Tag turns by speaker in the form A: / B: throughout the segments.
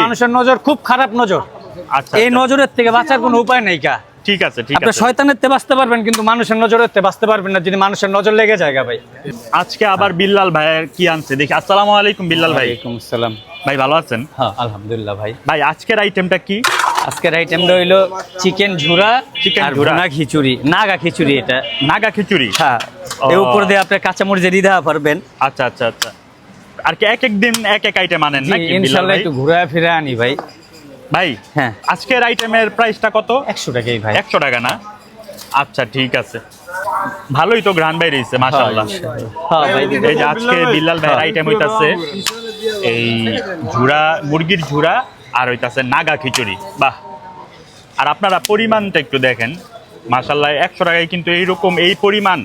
A: মানুষের নজর খুব খারাপ নজর।
B: আচ্ছা
A: এই
B: আচ্ছা।
A: নজরের থেকে বাঁচার কোনো উপায় নেই কা।
B: ঠিক আছে ঠিক আছে।
A: শয়তানের তে বাঁচতে পারবেন কিন্তু মানুষের নজরের তে বাঁচতে পারবেন না যদি মানুষের নজর লেগে যায় ভাই।
B: আজকে আবার বিল্লাল ভাইয়ের কি আনছে? দেখি আসসালামু আলাইকুম বিল্লাল ভাই।
A: ওয়ালাইকুম আসসালাম।
B: ভাই ভালো আছেন?
A: হ্যাঁ আলহামদুলিল্লাহ ভাই।
B: ভাই আজকের আইটেমটা কি?
A: আজকের আইটেমটা হইল চিকেন ঝুরা আর
B: ঝুরা।
A: ভুনা খিচুড়ি নাগা খিচুড়ি এটা।
B: নাগা খিচুড়ি?
A: হ্যাঁ। এর উপর দিয়ে আপনি কাঁচামরিচ দিয়ে দেওয়া পারবেন।
B: আচ্ছা আচ্ছা আচ্ছা। আর কি এক এক দিন এক এক আইটেম আনেন নাকি বিল্লাল
A: ইনশাল্লাহ একটু ঘুরে ফিরে আনি ভাই।
B: ভাই
A: হ্যাঁ।
B: আজকের আইটেমের প্রাইসটা কত?
A: একশো টাকাই ভাই।
B: একশো টাকা না? আচ্ছা ঠিক আছে। ভালোই তো গ্রান বাইরে রয়েছে মাশাআল্লাহ।
A: হ্যাঁ ভাই
B: এই যে আজকে বিল্লাল ভাইয়ের আইটেম হইতাছে এই ঝুরা মুরগির ঝুরা আর হইতাছে নাগা খিচুড়ি। বাহ! আর আপনারা পরিমাণটা একটু দেখেন। মাশাল্লাহ একশো টাকায় কিন্তু এইরকম এই পরিমাণ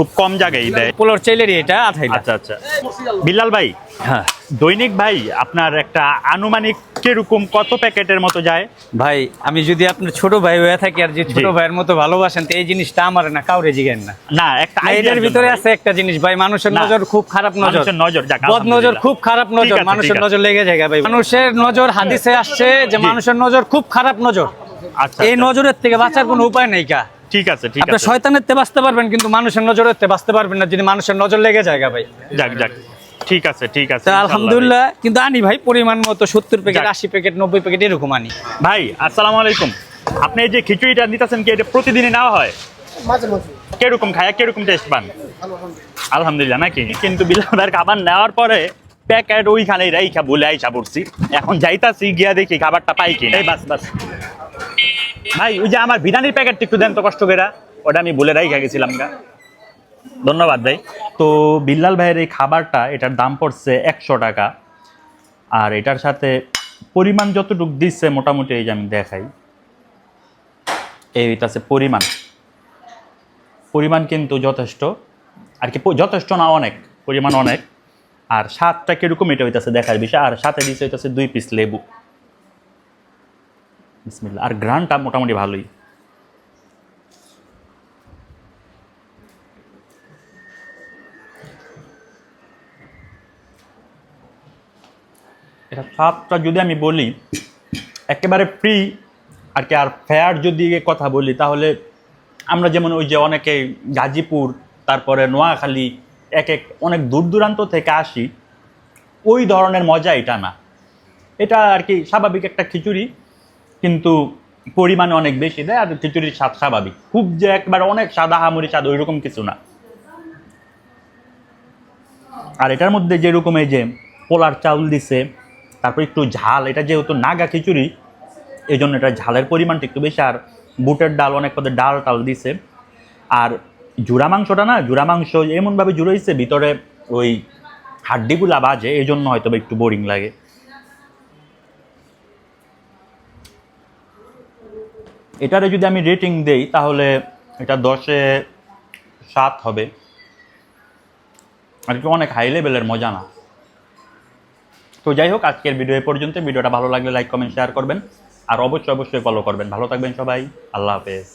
B: খুব কম জায়গায় দেয়।
A: পোলোর চাইলেরই এটা আঠাইটা
B: আচ্ছা আচ্ছা। বিল্লাল ভাই
A: হ্যাঁ।
B: দৈনিক ভাই আপনার একটা আনুমানিক কীরকম কত প্যাকেটের মতো যায়?
A: ভাই আমি যদি আপনার ছোট ভাই হয়ে থাকি আর যে ছোট ভাইয়ের মতো ভালোবাসেন তো এই জিনিসটা আমার না কাউরে জিগেন না।
B: না একটা আইডিয়ার
A: ভিতরে আছে একটা জিনিস ভাই মানুষের নজর খুব খারাপ নজর।
B: নজর
A: বদ নজর খুব খারাপ নজর মানুষের নজর লেগে যায় ভাই। মানুষের নজর হাদিসে আসছে যে মানুষের নজর খুব খারাপ নজর।
B: আচ্ছা
A: এই
B: আচ্ছা।
A: নজরের থেকে বাঁচার কোনো উপায় নেই কা
B: ঠিক আছে ঠিক
A: আপনি
B: আছে।
A: শয়তানের তে বাঁচতে পারবেন কিন্তু মানুষের নজরের তে বাঁচতে পারবেন না। যদি মানুষের নজর লেগে যায় ভাই।
B: যাক যাক। ঠিক আছে ঠিক আছে
A: আলহামদুলিল্লাহ কিন্তু আনি ভাই পরিমাণ মতো সত্তর প্যাকেট
B: যাক।
A: আশি প্যাকেট নব্বই প্যাকেট এরকম আনি।
B: ভাই আসসালামু আলাইকুম। আপনি এই যে খিচুড়িটা দিতেছেন কি এটা প্রতিদিনই নেওয়া হয়?
C: মাঝে মাঝে।
B: কীরকম খায় কীরকম টেস্ট পান?
C: আলহামদুলিল্লাহ।
B: আলহামদুলিল্লাহ নাকি? কিন্তু বিলাদার খাবার নেওয়ার পরে প্যাকেট ওইখানেই রাইখা বলে আইসা পড়ছি। এখন যাইতাছি গিয়া দেখি খাবারটা পাই কি এই বাস বাস। ভাই, ওই যে আমার বিরিয়ানির প্যাকেটটা একটু দেন তো কষ্ট করে। ওটা আমি বলে রাইখা গেছিলাম গা। ধন্যবাদ ভাই। তো বিল্লাল ভাইয়ের এই খাবারটা, এটার দাম পড়ছে একশো টাকা। আর এটার সাথে পরিমাণ যতটুকু দিচ্ছে, মোটামুটি এই যে আমি দেখাই। এইটা আছে পরিমাণ। পরিমাণ কিন্তু যথেষ্ট। আর কি যথেষ্ট না অনেক, পরিমাণ অনেক। আর স্বাদটা কীরকম এটা হইতেছে দেখার বিষয়। আর সাথে দিচ্ছে হইতাছে দুই পিস লেবু। বিসমিল্লাহ। আর গ্রানটা মোটামুটি ভালোই। এটা স্বাদটা যদি আমি বলি, একেবারে ফ্রি আর কি, আর ফেয়ার যদি কথা বলি, তাহলে আমরা যেমন ওই যে অনেকে গাজীপুর, তারপরে নোয়াখালী, এক এক অনেক দূর দূরান্ত থেকে আসি, ওই ধরনের মজা এটা না। এটা আর কি স্বাভাবিক একটা খিচুড়ি কিন্তু পরিমাণে অনেক বেশি দেয়, আর খিচুড়ির স্বাদ স্বাভাবিক। খুব যে একবার অনেক সাদা হামুরি স্বাদ, ওইরকম কিছু না। আর এটার মধ্যে যেরকম এই যে পোলার চাউল দিছে, তারপর একটু ঝাল, এটা যেহেতু নাগা খিচুড়ি এই জন্য এটা ঝালের পরিমাণটা একটু বেশি, আর বুটের ডাল, অনেক পদে ডাল টাল দিছে। আর জুড়া মাংসটা না জুড়া মাংস এমনভাবে জুড়াইছে ভিতরে ওই হাড্ডিগুলা বাজে এই জন্য হয়তো একটু বোরিং লাগে। এটারে যদি আমি রেটিং দেই, তাহলে এটা দশে সাত হবে। আর কি অনেক হাই লেভেলের মজা না। তো যাই হোক, আজকের ভিডিও এ পর্যন্ত। ভিডিওটা ভালো লাগলে লাইক কমেন্ট শেয়ার করবেন। আর অবশ্যই অবশ্যই ফলো করবেন। ভালো থাকবেন সবাই। আল্লাহ হাফেজ।